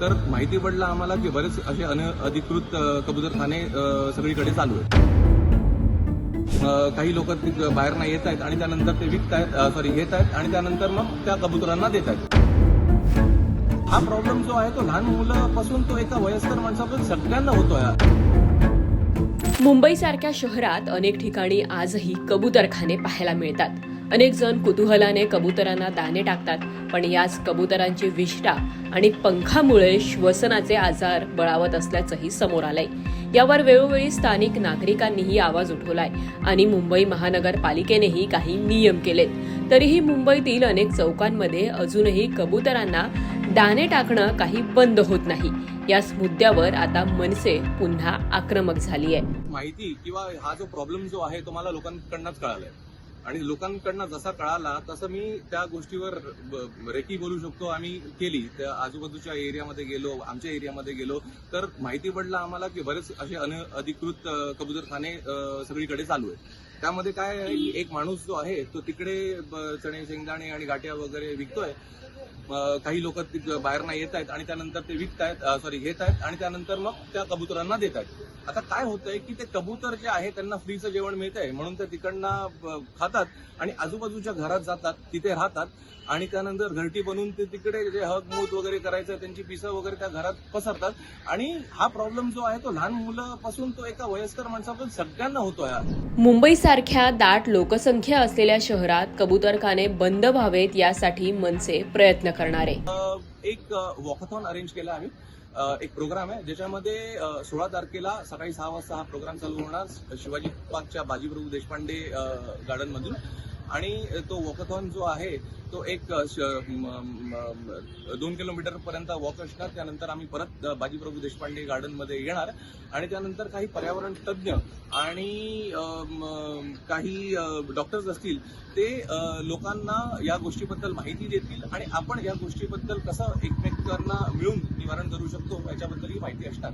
तर माहिती पडलं आम्हाला की बरेच असे अनधिकृत कबूतरखाने सगळीकडे चालू आहेत. काही लोक बाहेर नाही येत आहेत आणि त्यानंतर ते विकतायत सॉरी घेत आहेत आणि त्यानंतर मग त्या कबुतरांना देत आहेत. हा प्रॉब्लेम जो आहे तो लहान मुलापासून तो एका वयस्कर माणसापासून सगळ्यांना होतोय. मुंबईसारख्या शहरात अनेक ठिकाणी आजही कबुतरखाने पाहायला मिळतात. अनेक जण कुतूहलाने कबुतरांना दाणे टाकतात पण याच कबुतरांची विष्ठा आणि पंखामुळे श्वसनाचे आजार बळावत असल्याचंही समोर आलंय. यावर वेळोवेळी स्थानिक नागरिकांनीही आवाज उठवलाय आणि मुंबई महानगरपालिकेनेही काही नियम केलेत. तरीही मुंबईतील अनेक चौकांमध्ये अजूनही कबुतरांना दाणे टाकणं काही बंद होत नाही. याच मुद्द्यावर आता मनसे पुन्हा आक्रमक झाली आहे माहिती किंवा हा जो प्रॉब्लेम जो आहे तो मला लोकांकडनंच कळालाय. आणि लोकांकडनं जसा कळाला तसं मी त्या गोष्टीवर रेकी बोलू शकतो. आम्ही केली. त्या आजूबाजूच्या एरियामध्ये गेलो आमच्या एरियामध्ये गेलो. तर माहिती पडलं आम्हाला की बरेच असे अनधिकृत अधिकृत कबूतरखाने सगळीकडे चालू आहेत. त्यामध्ये काय एक माणूस जो आहे तो तिकडे चणे शेंगदाणे आणि गाठ्या वगैरे विकतोय. काही लोक बाहेर नाही येत आहेत आणि त्यानंतर ते विकतायत सॉरी घेत आहेत आणि त्यानंतर मग त्या कबुतरांना देत आहेत. आता काय होतंय की ते कबूतर जे आहे त्यांना फ्रीचं जेवण मिळतंय म्हणून ते तिकडनं खातात आणि आजूबाजूच्या घरात जातात तिथे राहतात आणि त्यानंतर घरटी बनवून ते तिकडे जे हग मूत वगैरे करायचं त्यांची पिसं वगैरे त्या घरात पसरतात. आणि हा प्रॉब्लेम जो आहे तो लहान मुलापासून तो एका वयस्कर माणसापासून सगळ्यांना होतोय मुंबईसारख्या दाट लोकसंख्या असलेल्या शहरात कबूतरखाने बंद व्हावेत यासाठी मनसे प्रयत्न करणार. आहे एक वॉकथॉन अरेंज केला आम्ही. एक प्रोग्राम आहे ज्याच्यामध्ये सोळा तारखेला सकाळी सहा वाजता हा प्रोग्राम चालू होणार. शिवाजी पार्कच्या बाजीप्रभू देशपांडे गार्डन मधून. आणि तो वॉकथॉन जो आहे तो एक श- दोन किलोमीटर पर्यंत वॉक असणार. त्यानंतर आम्ही परत बाजीप्रभू देशपांडे गार्डनमध्ये येणार. आणि त्यानंतर काही पर्यावरण तज्ज्ञ आणि काही डॉक्टर्स असतील ते लोकांना या गोष्टीबद्दल माहिती देतील आणि आपण या गोष्टीबद्दल कसं एकमेकांना मिळून निवारण करू शकतो याच्याबद्दल ही माहिती असणार.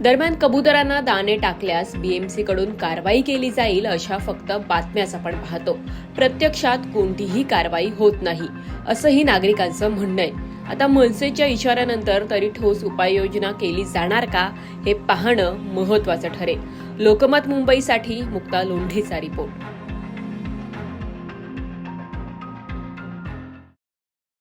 दरम्यान कबुतरांना दाणे टाकल्यास बीएमसी कडून कारवाई केली जाईल अशा फक्त बातम्याच आपण पाहतो. प्रत्यक्षात कोणतीही कारवाई होत नाही असंही नागरिकांचं म्हणणं आहे. आता मनसेच्या इशाऱ्यानंतर तरी ठोस उपाययोजना केली जाणार का हे पाहणं महत्वाचं ठरेल. लोकमत मुंबईसाठी मुक्ता लोंढेचा रिपोर्ट.